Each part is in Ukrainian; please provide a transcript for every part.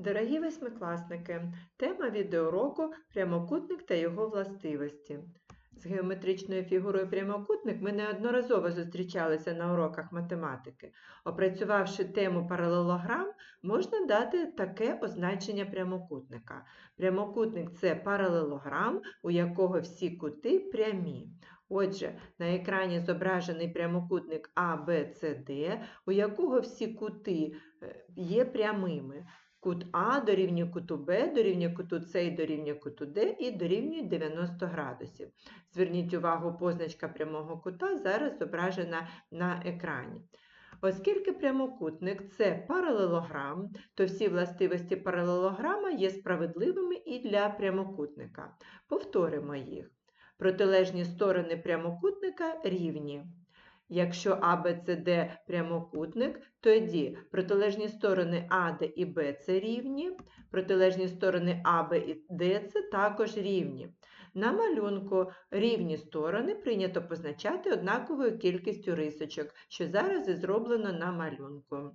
Дорогі восьмикласники, тема відеоуроку прямокутник та його властивості. З геометричною фігурою прямокутник ми неодноразово зустрічалися на уроках математики. Опрацювавши тему паралелограм, можна дати таке означення прямокутника. Прямокутник це паралелограм, у якого всі кути прямі. Отже, на екрані зображений прямокутник Д, у якого всі кути е, є прямими. Кут А дорівнює куту Б, дорівнює куту С і дорівнює куту Д і дорівнює 90 градусів. Зверніть увагу, позначка прямого кута зараз зображена на екрані. Оскільки прямокутник це паралелограм, то всі властивості паралелограма є справедливими і для прямокутника. Повторимо їх. Протилежні сторони прямокутника рівні. Якщо АБЦД прямокутник, тоді протилежні сторони АД і БЦ рівні, протилежні сторони АБ і ДЦ також рівні. На малюнку рівні сторони прийнято позначати однаковою кількістю рисочок, що зараз і зроблено на малюнку.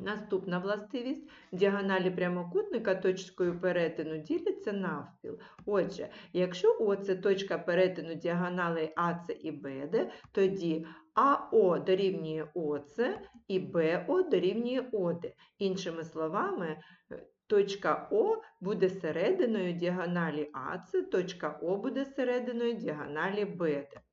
Наступна властивість діагоналі прямокутника точкою перетину діляться навпіл. Отже, якщо О це точка перетину діагоналей АЦ і БД, тоді АО дорівнює ОЦ і БО дорівнює ОД. Іншими словами, е, точка О буде серединою діагоналі АЦ, точка О буде серединою діагоналі БД.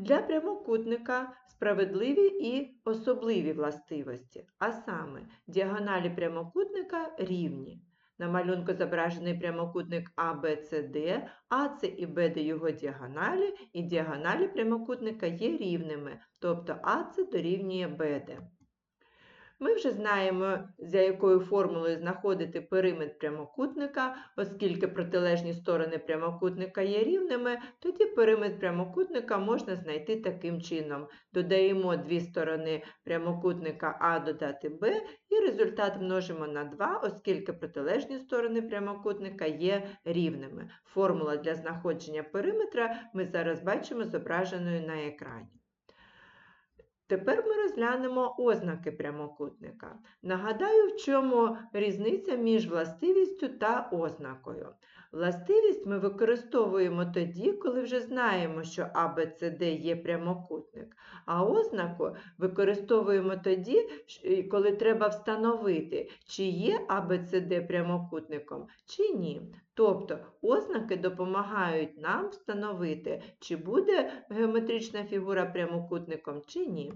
Для прямокутника справедливі і особливі властивості, а саме діагоналі прямокутника рівні. На малюнку зображений прямокутник ABCD, АЦ і BD його діагоналі, і діагоналі прямокутника є рівними, тобто АЦ дорівнює БД. Ми вже знаємо, за якою формулою знаходити периметр прямокутника, оскільки протилежні сторони прямокутника є рівними, тоді периметр прямокутника можна знайти таким чином. Додаємо дві сторони прямокутника А додати Б і результат множимо на 2, оскільки протилежні сторони прямокутника є рівними. Формула для знаходження периметра ми зараз бачимо зображеною на екрані. Тепер ми розглянемо ознаки прямокутника. Нагадаю, в чому різниця між властивістю та ознакою. Властивість ми використовуємо тоді, коли вже знаємо, що ABCD є прямокутник, а ознаку використовуємо тоді, коли треба встановити, чи є ABCD прямокутником, чи ні. Тобто ознаки допомагають нам встановити, чи буде геометрична фігура прямокутником, чи ні.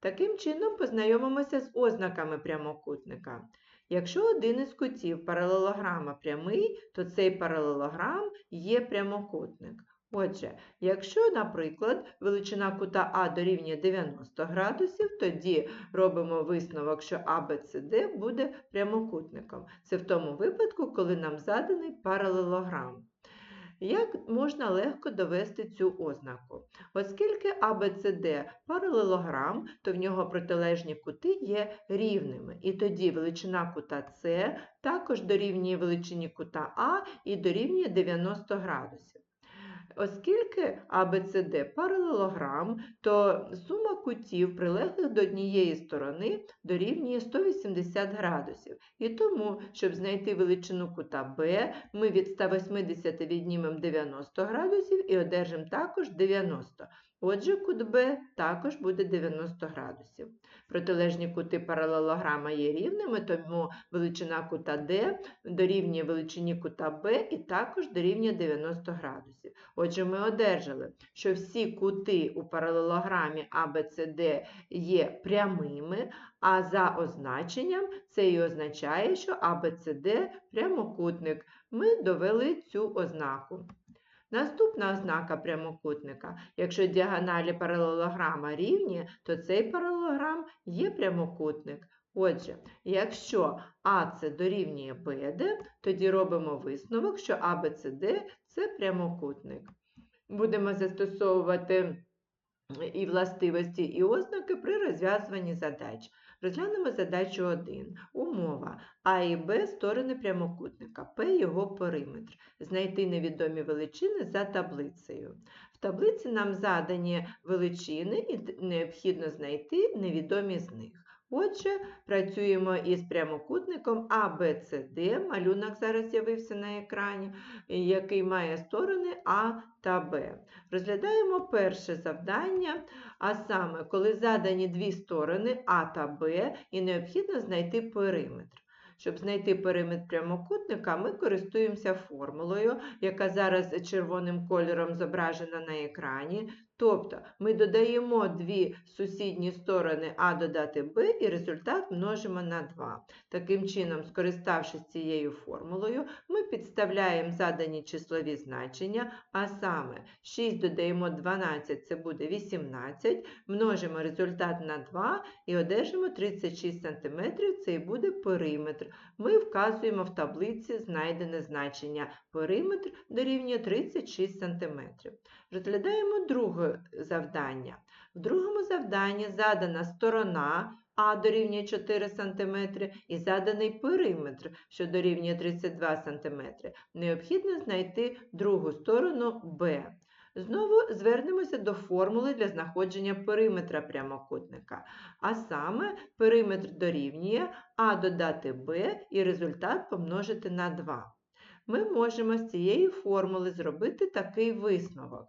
Таким чином познайомимося з ознаками прямокутника. Якщо один із кутів паралелограма прямий, то цей паралелограм є прямокутник. Отже, якщо, наприклад, величина кута А дорівнює 90 градусів, тоді робимо висновок, що ABCD буде прямокутником. Це в тому випадку, коли нам заданий паралелограм. Як можна легко довести цю ознаку? Оскільки ABCD паралелограм, то в нього протилежні кути є рівними. І тоді величина кута С також дорівнює величині кута А і дорівнює 90 градусів. Оскільки АБЦД паралелограм, то сума кутів, прилеглих до однієї сторони, дорівнює 180 градусів. І тому, щоб знайти величину кута B, ми від 180 віднімемо 90 градусів і одержимо також 90. Отже, кут Б також буде 90 градусів. Протилежні кути паралелограма є рівними, тому величина кута D дорівнює величині кута Б і також дорівнює 90 градусів. Отже, ми одержали, що всі кути у паралелограмі ABCD є прямими, а за означенням це і означає, що ABCD прямокутник. Ми довели цю ознаку. Наступна ознака прямокутника. Якщо діагоналі паралелограма рівні, то цей паралелограм є прямокутник. Отже, якщо АЦ дорівнює БД, тоді робимо висновок, що ABCD – це прямокутник. Будемо застосовувати і властивості, і ознаки при розв'язуванні задач. Розглянемо задачу 1. Умова А і Б сторони прямокутника, П його периметр. Знайти невідомі величини за таблицею. В таблиці нам задані величини і необхідно знайти невідомі з них. Отже, працюємо із прямокутником ABCD, малюнок зараз з'явився на екрані, який має сторони А та Б. Розглядаємо перше завдання, а саме, коли задані дві сторони А та Б, і необхідно знайти периметр. Щоб знайти периметр прямокутника, ми користуємося формулою, яка зараз червоним кольором зображена на екрані. Тобто ми додаємо дві сусідні сторони А додати Б і результат множимо на 2. Таким чином, скориставшись цією формулою, ми підставляємо задані числові значення, а саме 6 додаємо 12, це буде 18, множимо результат на 2 і одержимо 36 см, це і буде периметр. Ми вказуємо в таблиці знайдене значення. Периметр дорівнює 36 см. Розглядаємо друге завдання. В другому завданні задана сторона А дорівнює 4 см і заданий периметр, що дорівнює 32 см. Необхідно знайти другу сторону Б. Знову звернемося до формули для знаходження периметра прямокутника. А саме периметр дорівнює А додати Б і результат помножити на 2 ми можемо з цієї формули зробити такий висновок.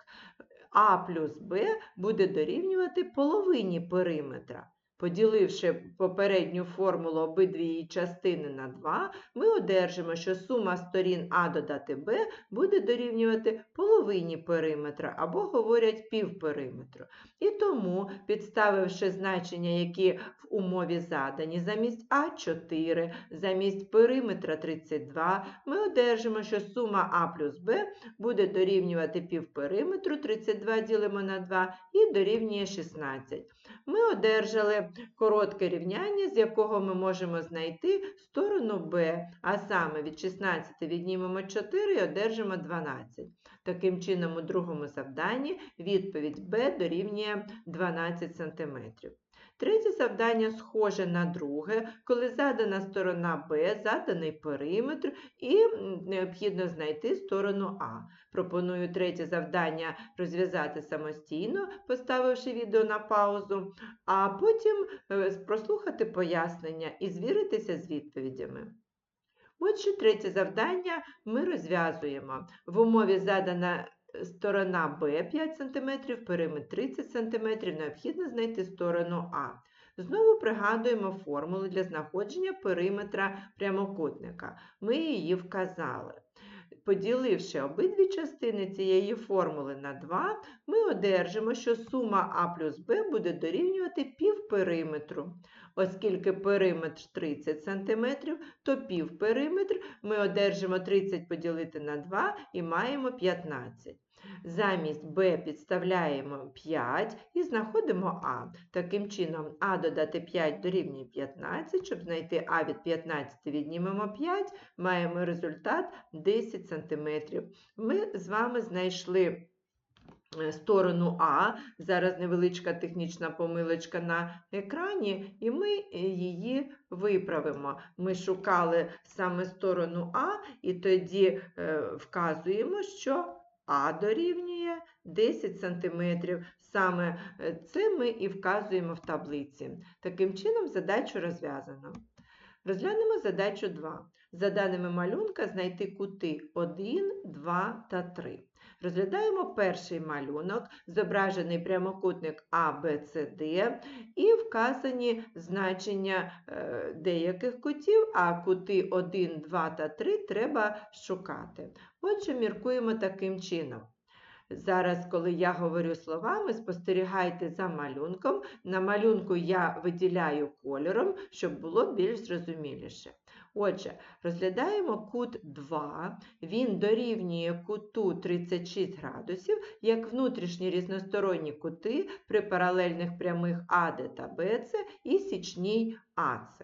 А плюс Б буде дорівнювати половині периметра. Поділивши попередню формулу обидві її частини на 2, ми одержимо, що сума сторін А додати Б буде дорівнювати половині периметра або говорять півпериметру. І тому, підставивши значення, які в умові задані, замість А 4, замість периметра 32, ми одержимо, що сума А плюс Б буде дорівнювати півпериметру, 32 ділимо на 2 і дорівнює 16. Ми одержали коротке рівняння, з якого ми можемо знайти сторону Б, а саме від 16 віднімемо 4 і одержимо 12. Таким чином, у другому завданні відповідь Б дорівнює 12 см. Третє завдання схоже на друге, коли задана сторона Б, заданий периметр і необхідно знайти сторону А. Пропоную третє завдання розв'язати самостійно, поставивши відео на паузу, а потім е, прослухати пояснення і звіритися з відповідями. Отже, третє завдання ми розв'язуємо. В умові задана сторона Б 5 см, периметр 30 см, необхідно знайти сторону А. Знову пригадуємо формулу для знаходження периметра прямокутника. Ми її вказали. Поділивши обидві частини цієї формули на 2, ми одержимо, що сума А плюс Б буде дорівнювати півпериметру. Оскільки периметр 30 см, то півпериметр ми одержимо 30 поділити на 2 і маємо 15. Замість b підставляємо 5 і знаходимо А. Таким чином, А додати 5 дорівнює 15. Щоб знайти А від 15 віднімемо 5, маємо результат 10 см. Ми з вами знайшли е, сторону А. Зараз невеличка технічна помилочка на екрані, і ми е, її виправимо. Ми шукали саме сторону А, і тоді е, вказуємо, що а дорівнює 10 см. Саме е, це ми і вказуємо в таблиці. Таким чином, задачу розв'язано. Розглянемо задачу 2. За даними малюнка, знайти кути 1, 2 та 3. Розглядаємо перший малюнок, зображений прямокутник А, Б, С, Д, і вказані значення е, деяких кутів, а кути 1, 2 та 3 треба шукати. Отже, міркуємо таким чином. Зараз, коли я говорю словами, спостерігайте за малюнком. На малюнку я виділяю кольором, щоб було більш зрозуміліше. Отже, розглядаємо кут 2, він дорівнює куту 36 градусів, як внутрішні різносторонні кути при паралельних прямих АД та БЦ і січній АЦ.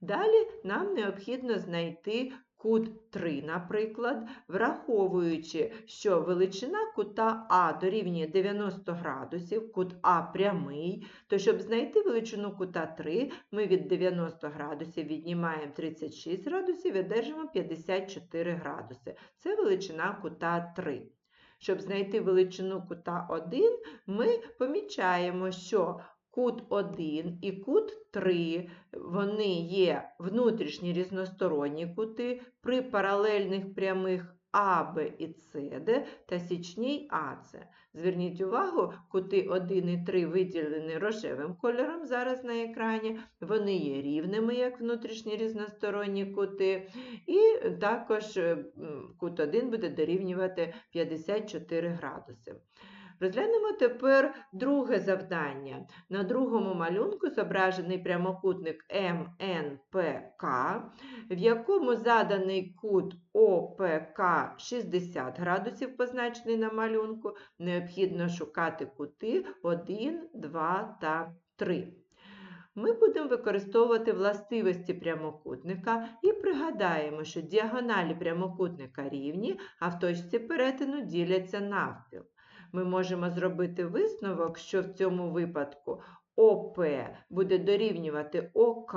Далі нам необхідно знайти кут 3, наприклад, враховуючи, що величина кута А дорівнює 90 градусів, кут А прямий, то щоб знайти величину кута 3, ми від 90 градусів віднімаємо 36 градусів і одержимо 54 градуси. Це величина кута 3. Щоб знайти величину кута 1, ми помічаємо, що кут 1 і кут 3, вони є внутрішні різносторонні кути при паралельних прямих АБ і СД та січній АЦ. Зверніть увагу, кути 1 і 3 виділені рожевим кольором зараз на екрані. Вони є рівними, як внутрішні різносторонні кути. І також кут 1 буде дорівнювати 54 градуси. Розглянемо тепер друге завдання. На другому малюнку зображений прямокутник МНПК, в якому заданий кут ОПК 60 градусів, позначений на малюнку. Необхідно шукати кути 1, 2 та 3. Ми будемо використовувати властивості прямокутника і пригадаємо, що діагоналі прямокутника рівні, а в точці перетину діляться навпіл. Ми можемо зробити висновок, що в цьому випадку ОП буде дорівнювати ОК.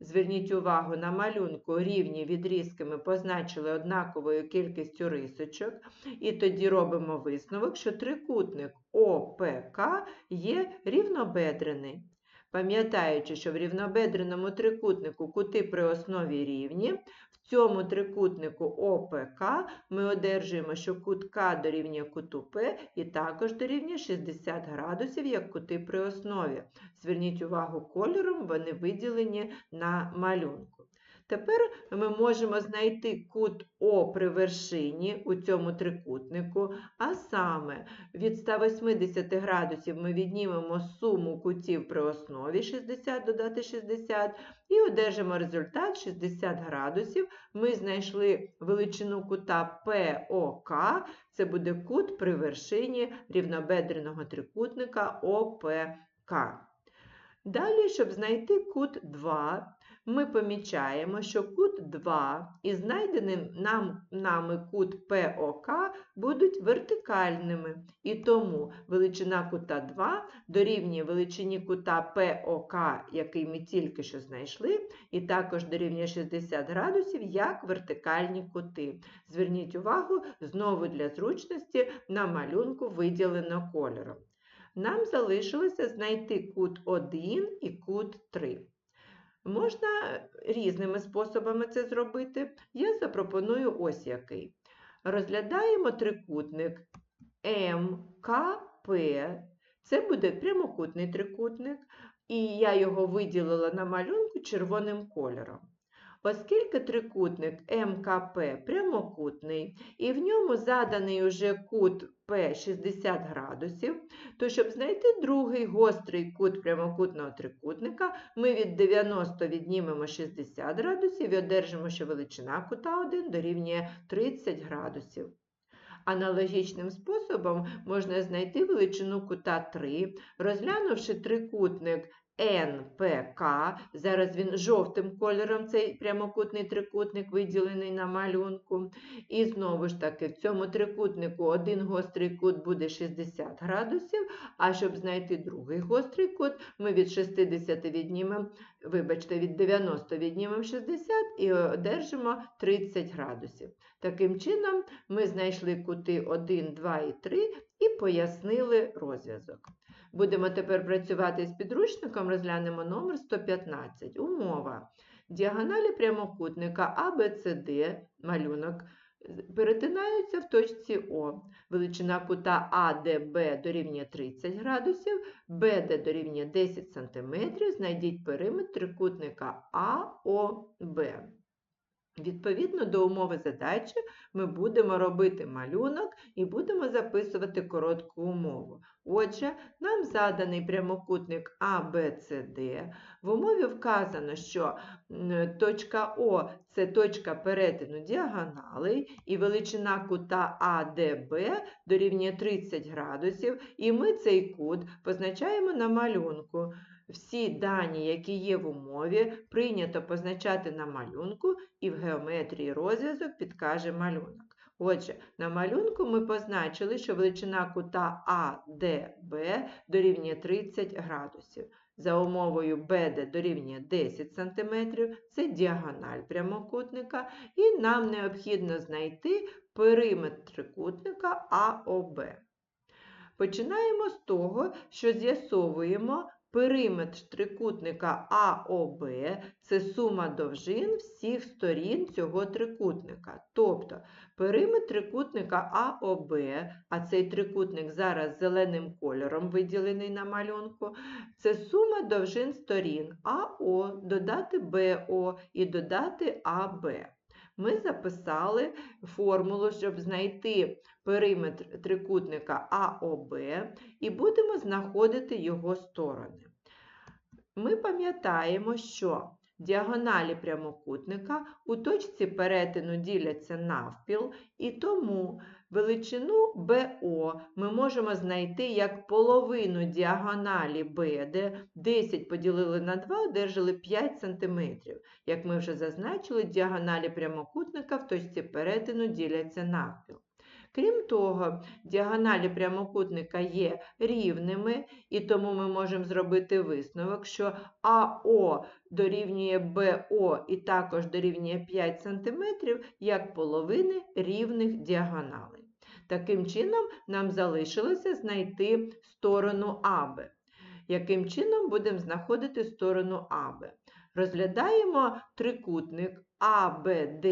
Зверніть увагу, на малюнку рівні відрізки ми позначили однаковою кількістю рисочок. І тоді робимо висновок, що трикутник ОПК є рівнобедрений. Пам'ятаючи, що в рівнобедреному трикутнику кути при основі рівні, цьому трикутнику ОПК ми одержуємо, що кут К дорівнює куту П і також дорівнює 60 градусів, як кути при основі. Зверніть увагу, кольором вони виділені на малюнку. Тепер ми можемо знайти кут О при вершині у цьому трикутнику, а саме від 180 градусів ми віднімемо суму кутів при основі 60 додати 60 і одержимо результат 60 градусів. Ми знайшли величину кута ПОК, це буде кут при вершині рівнобедреного трикутника ОПК. Далі, щоб знайти кут 2, ми помічаємо, що кут 2 і знайденим нам, нами кут ПОК будуть вертикальними. І тому величина кута 2 дорівнює величині кута ПОК, який ми тільки що знайшли, і також дорівнює 60 градусів як вертикальні кути. Зверніть увагу, знову для зручності на малюнку виділено кольором. Нам залишилося знайти кут 1 і кут 3. Можна різними способами це зробити. Я запропоную ось який. Розглядаємо трикутник МКП. Це буде прямокутний трикутник, і я його виділила на малюнку червоним кольором. Оскільки трикутник МКП прямокутний, і в ньому заданий уже кут П 60 градусів, то щоб знайти другий гострий кут прямокутного трикутника, ми від 90 віднімемо 60 градусів і одержимо, що величина кута 1 дорівнює 30 градусів. Аналогічним способом можна знайти величину кута 3, розглянувши трикутник НПК, зараз він жовтим кольором, цей прямокутний трикутник виділений на малюнку. І знову ж таки, в цьому трикутнику один гострий кут буде 60 градусів, а щоб знайти другий гострий кут, ми від 60 віднімемо, вибачте, від 90 віднімемо 60 і одержимо 30 градусів. Таким чином, ми знайшли кути 1, 2 і 3 і пояснили розв'язок. Будемо тепер працювати з підручником, розглянемо номер 115. Умова. Діагоналі прямокутника ABCD, малюнок, перетинаються в точці О. Величина кута АДБ дорівнює 30 градусів, БД дорівнює 10 см. Знайдіть периметр трикутника АОБ. Відповідно до умови задачі ми будемо робити малюнок і будемо записувати коротку умову. Отже, нам заданий прямокутник ABCD. В умові вказано, що точка О це точка перетину діагоналей, і величина кута ADB дорівнює 30 градусів, і ми цей кут позначаємо на малюнку. Всі дані, які є в умові, прийнято позначати на малюнку і в геометрії розв'язок підкаже малюнок. Отже, на малюнку ми позначили, що величина кута АДБ дорівнює 30 градусів. За умовою BD дорівнює 10 см, це діагональ прямокутника, і нам необхідно знайти периметр трикутника АОБ. Починаємо з того, що з'ясовуємо периметр трикутника АОБ це сума довжин всіх сторін цього трикутника. Тобто периметр трикутника АОБ, а цей трикутник зараз зеленим кольором виділений на малюнку, це сума довжин сторін АО, додати БО і додати АБ. Ми записали формулу, щоб знайти периметр трикутника АОБ і будемо знаходити його сторони. Ми пам'ятаємо, що діагоналі прямокутника у точці перетину діляться навпіл, і тому величину БО ми можемо знайти як половину діагоналі БД. 10 поділили на 2, одержали 5 см. Як ми вже зазначили, діагоналі прямокутника в точці перетину діляться навпіл. Крім того, діагоналі прямокутника є рівними, і тому ми можемо зробити висновок, що АО дорівнює БО і також дорівнює 5 см як половини рівних діагоналей. Таким чином, нам залишилося знайти сторону АБ. Яким чином будемо знаходити сторону АБ? Розглядаємо трикутник АБД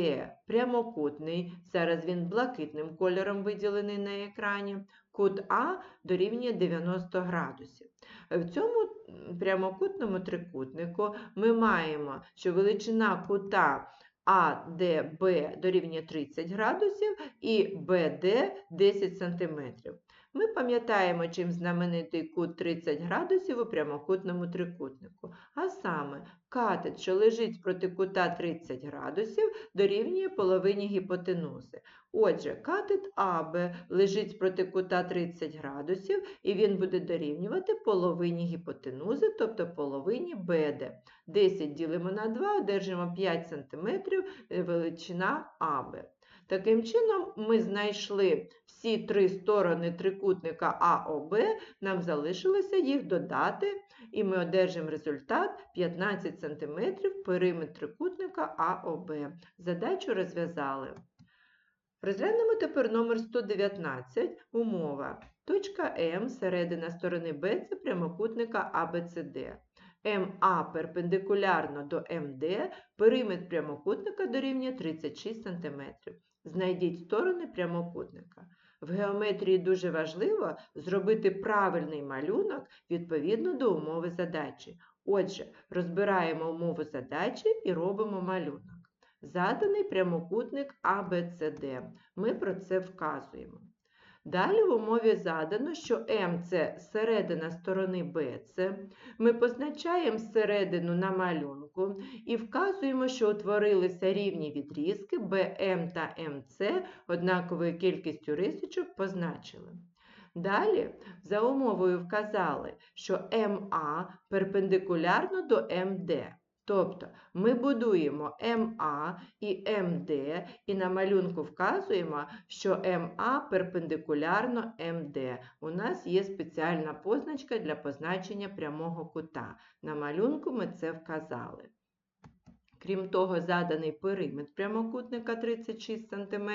прямокутний, зараз він блакитним кольором виділений на екрані. Кут А дорівнює 90 градусів. В цьому прямокутному трикутнику ми маємо, що величина кута АДБ дорівнює 30 градусів і БД 10 см. Ми пам'ятаємо, чим знаменитий кут 30 градусів у прямокутному трикутнику. А саме, катет, що лежить проти кута 30 градусів, дорівнює половині гіпотенузи. Отже, катет АБ лежить проти кута 30 градусів, і він буде дорівнювати половині гіпотенузи, тобто половині БД. 10 ділимо на 2, одержимо 5 см величина АБ. Таким чином, ми знайшли всі три сторони трикутника АОБ, нам залишилося їх додати, і ми одержимо результат 15 см периметр трикутника АОБ. Задачу розв'язали. Розглянемо тепер номер 119, умова. Точка М, середина сторони Б це прямокутника АБЦД. МА перпендикулярно до МД, периметр прямокутника дорівнює 36 см. Знайдіть сторони прямокутника. В геометрії дуже важливо зробити правильний малюнок відповідно до умови задачі. Отже, розбираємо умову задачі і робимо малюнок. Заданий прямокутник ABCD. Ми про це вказуємо. Далі в умові задано, що М це середина сторони BC. Ми позначаємо середину на малюнку і вказуємо, що утворилися рівні відрізки BM та MC однаковою кількістю рисочок позначили. Далі за умовою вказали, що МА перпендикулярно до МД. Тобто ми будуємо МА і МД, і на малюнку вказуємо, що МА перпендикулярно МД. У нас є спеціальна позначка для позначення прямого кута. На малюнку ми це вказали. Крім того, заданий периметр прямокутника 36 см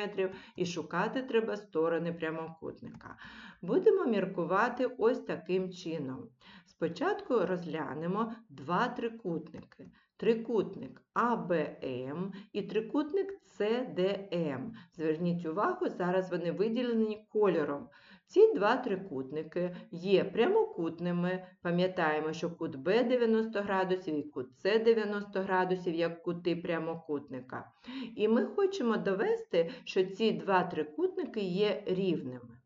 і шукати треба сторони прямокутника. Будемо міркувати ось таким чином. Спочатку розглянемо два трикутники. Трикутник АБМ і трикутник СДМ. Зверніть увагу, зараз вони виділені кольором. Ці два трикутники є прямокутними. Пам'ятаємо, що кут Б 90 градусів і кут С 90 градусів, як кути прямокутника. І ми хочемо довести, що ці два трикутники є рівними.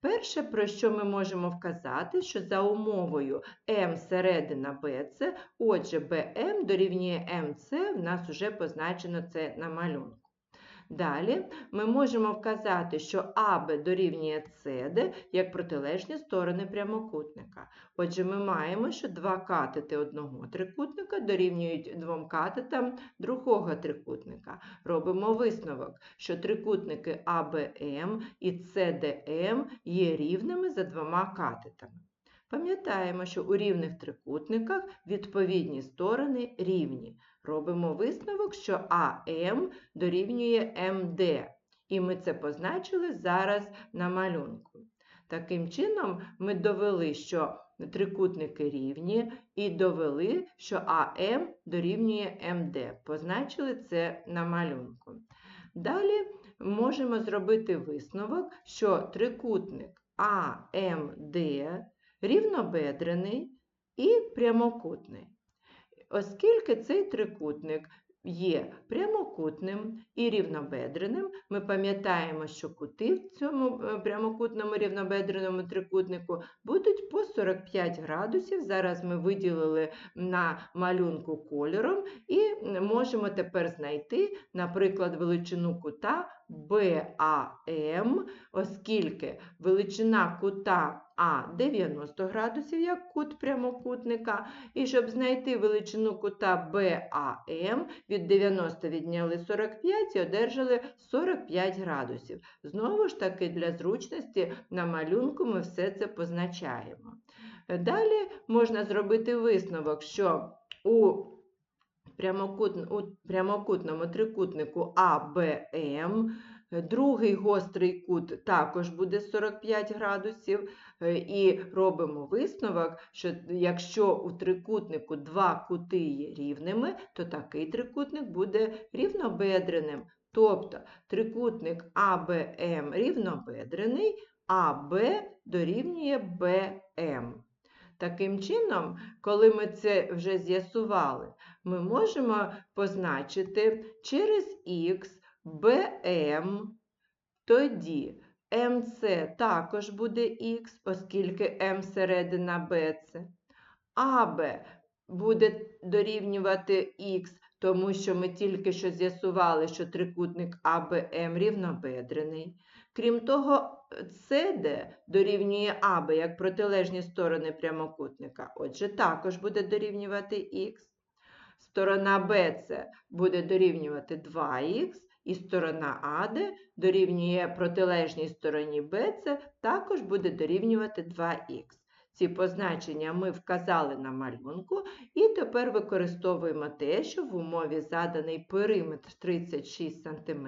Перше, про що ми можемо вказати, що за умовою М середина BC, отже, BM дорівнює MC, в нас вже позначено це на малюнку. Далі ми можемо вказати, що АБ дорівнює СД як протилежні сторони прямокутника. Отже, ми маємо, що два катети одного трикутника дорівнюють двом катетам другого трикутника. Робимо висновок, що трикутники АБМ і СДМ є рівними за двома катетами. Пам'ятаємо, що у рівних трикутниках відповідні сторони рівні. Робимо висновок, що АМ дорівнює МД. І ми це позначили зараз на малюнку. Таким чином, ми довели, що трикутники рівні і довели, що АМ дорівнює МД. Позначили це на малюнку. Далі можемо зробити висновок, що трикутник АМД рівнобедрений і прямокутний. Оскільки цей трикутник є прямокутним і рівнобедреним, ми пам'ятаємо, що кути в цьому е, прямокутному рівнобедреному трикутнику будуть по 45 градусів. Зараз ми виділили на малюнку кольором і можемо тепер знайти, наприклад, величину кута BAM, оскільки величина кута А 90 градусів, як кут прямокутника, і щоб знайти величину кута BAM, від 90 відняли 45 і одержали 45 градусів. Знову ж таки, для зручності на малюнку ми все це позначаємо. Далі можна зробити висновок, що у прямокутному трикутнику АБМ другий гострий кут також буде 45 градусів. Е, І робимо висновок, що якщо у трикутнику два кути є рівними, то такий трикутник буде рівнобедреним. Тобто трикутник АБМ рівнобедрений, АБ дорівнює БМ. Таким чином, коли ми це вже з'ясували, ми можемо позначити через х BM, тоді МЦ також буде х, оскільки М середина BC. АБ буде дорівнювати х, тому що ми тільки що з'ясували, що трикутник АБМ рівнобедрений. Крім того, СД дорівнює АБ як протилежні сторони прямокутника. Отже, також буде дорівнювати х. Сторона БЦ буде дорівнювати 2х, і сторона АД дорівнює протилежній стороні БЦ, також буде дорівнювати 2х. Ці позначення ми вказали на малюнку, і тепер використовуємо те, що в умові заданий периметр 36 см,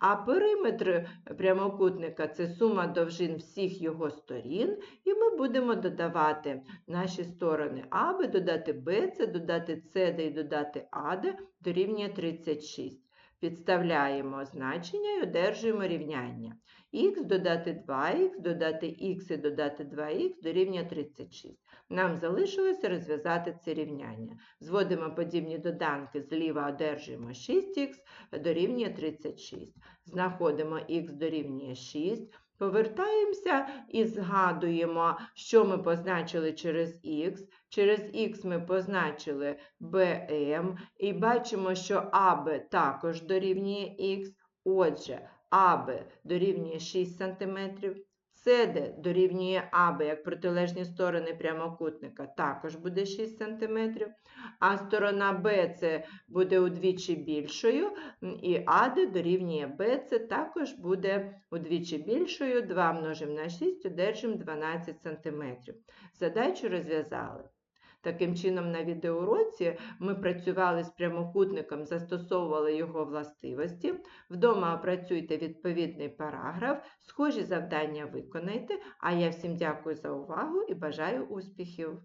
а периметр прямокутника це сума довжин всіх його сторін, і ми будемо додавати наші сторони АБ, додати БЦ, додати СД і додати АД дорівнює 36. Підставляємо значення і одержуємо рівняння. Х додати 2х, додати х і додати 2х дорівнює 36. Нам залишилося розв'язати це рівняння. Зводимо подібні доданки, зліва одержуємо 6х дорівнює 36. Знаходимо х дорівнює 6. Повертаємося і згадуємо, що ми позначили через х. Через х ми позначили BM і бачимо, що АБ також дорівнює х. Отже, АБ дорівнює 6 см, СД дорівнює AB, як протилежні сторони прямокутника, також буде 6 см, а сторона BC буде удвічі більшою, і AD дорівнює BC також буде удвічі більшою. 2 множимо на 6, одержимо 12 см. Задачу розв'язали. Таким чином, на відеоуроці ми працювали з прямокутником, застосовували його властивості. Вдома опрацюйте відповідний параграф, схожі завдання виконайте. А я всім дякую за увагу і бажаю успіхів!